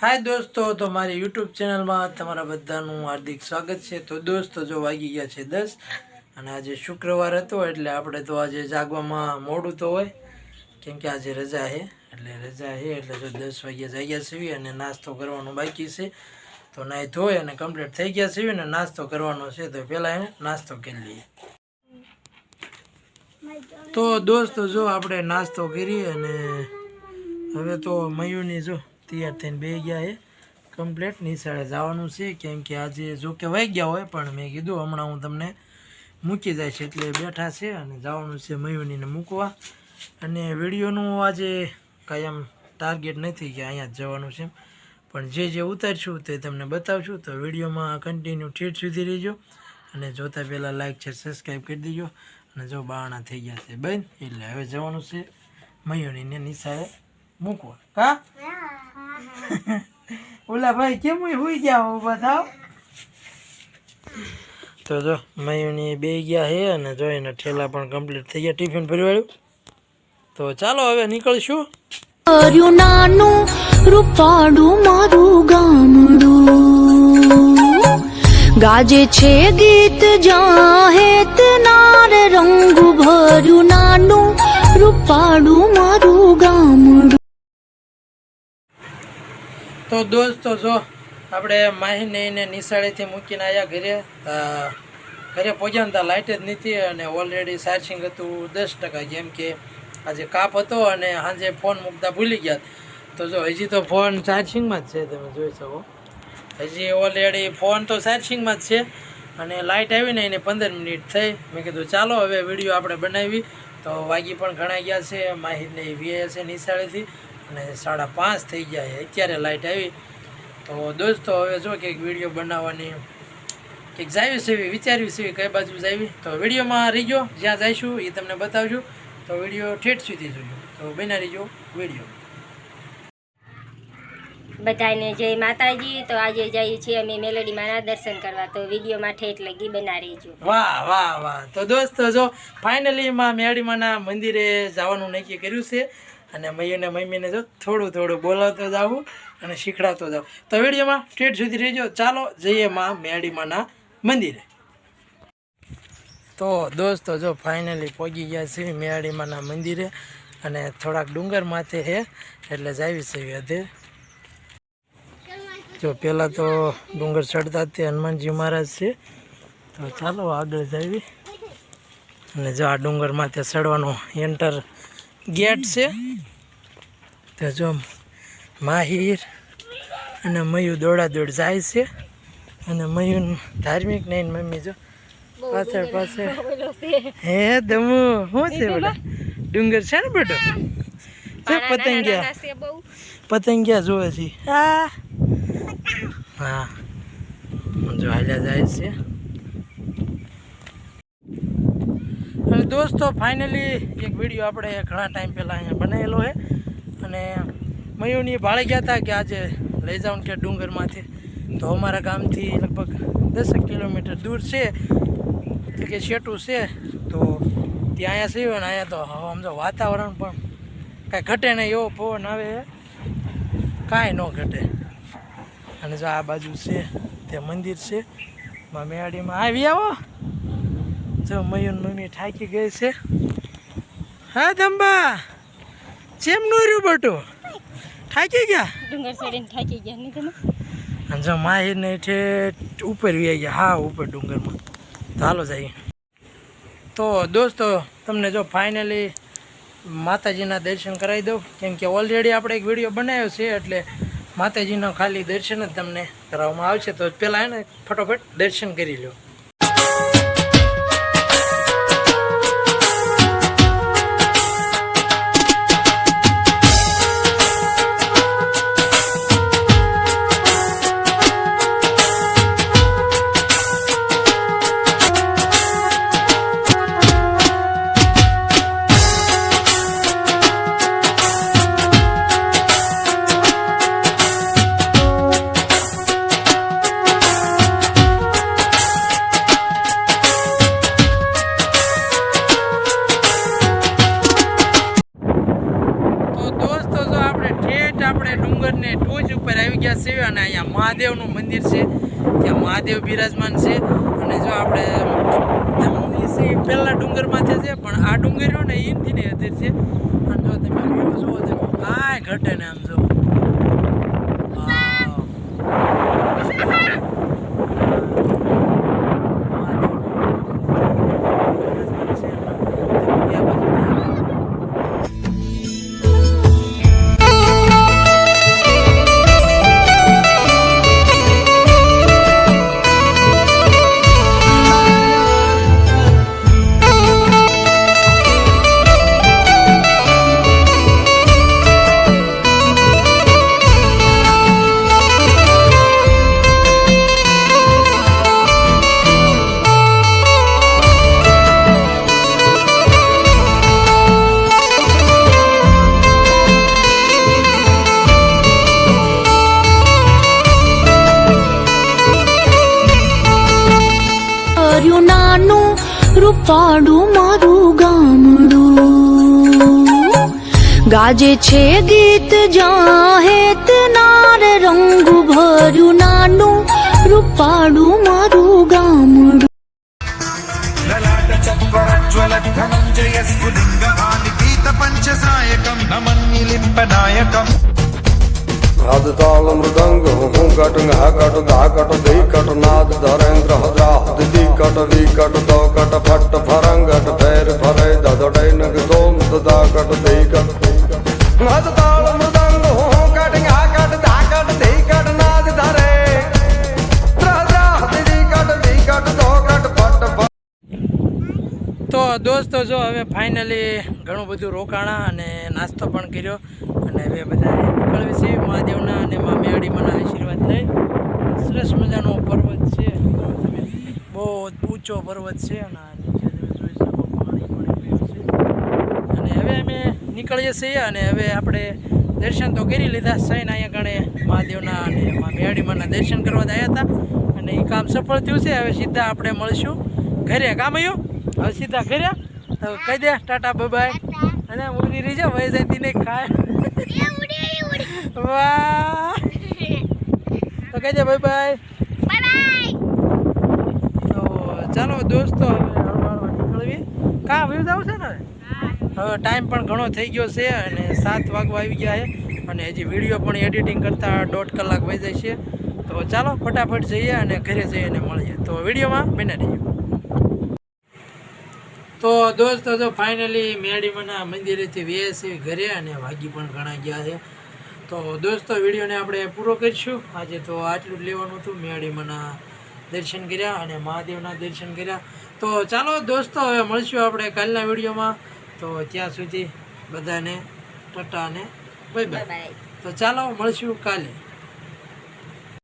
હાય દોસ્તો, તો મારી યુટ્યુબ ચેનલમાં તમારા બધાનું હાર્દિક સ્વાગત છે. તો દોસ્તો, જો વાગી ગયા છે દસ અને આજે શુક્રવાર હતો, એટલે આપણે તો આજે જાગવામાં મોડું તો હોય. કેમ કે આજે રજા છે, એટલે રજા છે, એટલે જો દસ વાગ્યા જાગ્યા છીએ અને નાસ્તો કરવાનો બાકી છે. તો નાહી ધોઈ અને કમ્પ્લીટ થઈ ગયા છીએ ને નાસ્તો કરવાનો છે, તો પહેલાં એને નાસ્તો કરી લઈએ. તો દોસ્તો, જો આપણે નાસ્તો કરીએ અને હવે તો મયુની, જો તૈયાર થઈને બે ગયા એ. કમ્પ્લેટ નિશાળે જવાનું છે, કેમ કે આજે જો કે વહી ગયા હોય, પણ મેં કીધું હમણાં હું તમને મૂકી જાય છે એટલે બેઠા છે અને જવાનું છે મયુનીને મૂકવા. અને વિડીયોનું આજે કાંઈ એમ ટાર્ગેટ નથી કે અહીંયા જ જવાનું છે પણ જે જે ઉતારશું તે તમને બતાવશું, તો વિડીયોમાં કન્ટિન્યુ ઠેઠ સુધી રહેજો. અને જોતા પહેલાં લાઇક છે સબસ્ક્રાઈબ કરી દેજો. અને જો બાણા થઈ ગયા છે બેન એટલે હવે જવાનું છે મયુનીને નિશાળે મૂકવા. કા? ઓલા ભાઈ કેમ હુઈ ગયા થાવ? તો જો મયુની બે ગયા હે અને જો એના ઠેલા પણ કમ્પ્લીટ થઈ ગયા ટિફિન ભરવાડ્યું તો ચાલો હવે નીકળશું. કર્યું નાનું રૂપાડું મારું ગામડું. ગાજે છે ગીત જાહેત નાર રંગ ભર્યું નાનું રૂપાડું મારું ગામડું. તો દોસ્તો, જો આપણે માહીને એને નિશાળેથી મૂકીને આવ્યા ઘરે ઘરે પહોંચ્યા ને ત્યાં લાઇટ જ નથી અને ઓલરેડી ચાર્જિંગ હતું દસ ટકા, જેમ કે આજે કાપ હતો અને સાંજે ફોન મૂકતા ભૂલી ગયા. તો જો, હજી તો ફોન ચાર્જિંગમાં જ છે, તમે જોઈ શકો. હજી ઓલરેડી ફોન તો ચાર્જિંગમાં જ છે અને લાઇટ આવીને એને પંદર મિનિટ થઈ. મેં કીધું, ચાલો, હવે વીડિયો આપણે બનાવી. તો વાગી પણ ઘણા ગયા છે માહિતને વીએ છે નિશાળેથી. અને સાડા પાંચ થઈ ગયા અત્યારે લાઇટ આવી. તો દોસ્તો હવે જો કંઈક વીડિયો બનાવવાની કંઈક જાવી સેવી વિચાર્યું છે કઈ બાજુ જાવી? તો વિડીયોમાં રહીજો જ્યાં જઈશું એ તમને બતાવજો. તો વીડિયો ઠેઠ સુધી જોજો. તો બના રહીજો વીડિયો. બધાને જય માતાજી. તો આજે જઈએ છીએ અમે મેલેડીમાં દર્શન કરવા. તો વિડીયોમાં ઠેઠ લગી બના રહીજો. વાહ વાહ વાહ. તો દોસ્તો જો ફાઇનલી માં મેળીમાના મંદિરે જવાનું નક્કી કર્યું છે. અને મયુને મમ્મીને જો થોડું થોડું બોલાવતો જાવું અને શીખડાવતો જાવ તો વિડીયોમાં સ્ટેટ સુધી રહેજો. ચાલો જઈએ માં મેડીમાના મંદિરે. તો દોસ્તો જો ફાઇનલી પહોંચી ગયા છીએ મેળીમાના મંદિરે અને થોડાક ડુંગર માથે છે એટલે જાવી છે હદે જો પહેલાં તો ડુંગર ચડતા તે હનુમાનજી મહારાજ છે. તો ચાલો આગળ જાવી. અને જો આ ડુંગર માથે ચડવાનો એન્ટર ગેટ છે. તો જો માહિર અને મયુ દોડા દોડ જાય છે. અને મયુન ધાર્મિક નહીં મમ્મી જો પાછળ પાછળ. હે દમુ શું છે બેટા ડુંગર છે ને બેટો પતંગિયા. પતંગિયા જોવે છે. હા. હા. જો હાલ્યા જાય છે. દોસ્તો ફાઇનલી એક વીડિયો આપણે ઘણા ટાઈમ પહેલાં અહીંયા બનાવેલો છે. અને મયુની ભાળે ગયા હતા કે આજે લઈ જાઉં કે ડુંગરમાંથી. તો અમારા ગામથી લગભગ દસેક કિલોમીટર દૂર છે. એટલે કે શેટું છે. તો ત્યાં અહીંયા સીવે ને અહીંયા તો આમ જો વાતાવરણ પણ કાંઈ ઘટે નહીં એવો પવન આવે. કાંઈ ન ઘટે. અને જો આ બાજુ છે તે મંદિર છે. માં મેવાડીમાં આવી આવો જો મયુન મમ્મી થાકી ગઈ છે. હા ધંબા ચેમ નો રહ્યું બટુ? થાકી ગયા? ડુંગર ચડીને થાકી ગયા નહીં તમે? અને જો માહીને ઠેઠ ઉપર વી ગયા હા ઉપર ડુંગરમાં. તો હાલો જઈએ. તો દોસ્તો તમને જો ફાઇનલી માતાજીના દર્શન કરાવી દઉં કેમ કે ઓલરેડી આપણે એક વીડિયો બનાવ્યો છે એટલે માતાજીના ખાલી દર્શન જ તમને કરાવવામાં આવશે. તો પહેલાં એને ફટોફટ દર્શન કરી લો ને ટોચ ઉપર આવી ગયા છે અને અહીંયા મહાદેવનું મંદિર છે. ત્યાં મહાદેવ બિરાજમાન છે. અને જો આપણે પહેલા ડુંગરમાંથી છે, પણ આ ડુંગર ને એનથી ને અધીર છે. અને જો તમે વ્યૂ જુઓ તમે કાંઈ ઘટે ને આમ. నృపాడు మరుగాముడు गाजे छे गीत जाहेत नार रंगु भरु नानु रुपाडु मारु गामुडु ललाट चक्वरज्वल धनञ्जय स्फुलिङ्गमानि गीत पञ्चसायकं नमन्निलिम्पनायकम् રાધ તાલ મૃદંગ હું કટ હા કટ ધા કટ ધી કટ નાદ ધરેન્દ્ર હદ્રા હદ દી કટ વી કટ દો કટ ફટ ફરંગટ ફેર ફરે દદડે નગ દોમ દદા કટ ધી કટ રાધ તાલ મૃદંગ હું કટ હા કટ ધા કટ ધી કટ નાદ ધરે તો દોસ્તો, જો હવે ફાઇનલી ઘણું બધું રોકાણા અને નાસ્તો પણ કર્યો. અને હવે બધા નીકળવી છે, મહાદેવના અને મા મેળીમાંના આશીર્વાદ લઈ. સરસ મજાનો પર્વત છે. બહુ ઊંચો પર્વત છે અને નીચે તમે જોઈ શકો પાણી પણ છે. અને હવે અમે નીકળીએ છીએ અને હવે આપણે દર્શન તો કરી લીધા સૈન અહીંયા ગણે મહાદેવના અને મા મેળીમાંના દર્શન કરવા આવ્યા હતા. અને એ કામ સફળ થયું છે, હવે સીધા આપણે મળશું. ઘરે કામ આવ્યું હવે સીધા ઘરે? તો કહી દે, ટાટા બાય અને ઉડી રહી જાય વય જતી નહીં, ખાય. વાહ. તો કહેજે બાય બાય બાય તો ચાલો દોસ્તો હવે હળવાળવા હળવા નીકળવી કા વ્યૂ જાવ છે ને? હવે ટાઈમ પણ ઘણો થઈ ગયો છે અને સાત વાગવા આવી ગયા છે અને હજી વીડિયો પણ એડિટિંગ કરતાં દોઢ કલાક વહી જાય છે. તો ચાલો ફટાફટ જઈએ અને ઘરે જઈને મળીએ. તો વિડીયોમાં બને રહીએ. તો દોસ્તો તો ફાઇનલી મેડીમાંના મંદિરેથી વેસી ઘરે અને વાગી પણ ઘણા ગયા છે. તો દોસ્તો વિડીયોને આપણે પૂરો કરીશું. આજે તો આટલું જ લેવાનું હતું. મેડીમાંના દર્શન કર્યા અને મહાદેવના દર્શન કર્યા. તો ચાલો દોસ્તો હવે મળશું આપણે કાલના વિડીયોમાં. તો ત્યાં સુધી બધાને ટટા અને બાય બાય તો ચાલો મળશું કાલે.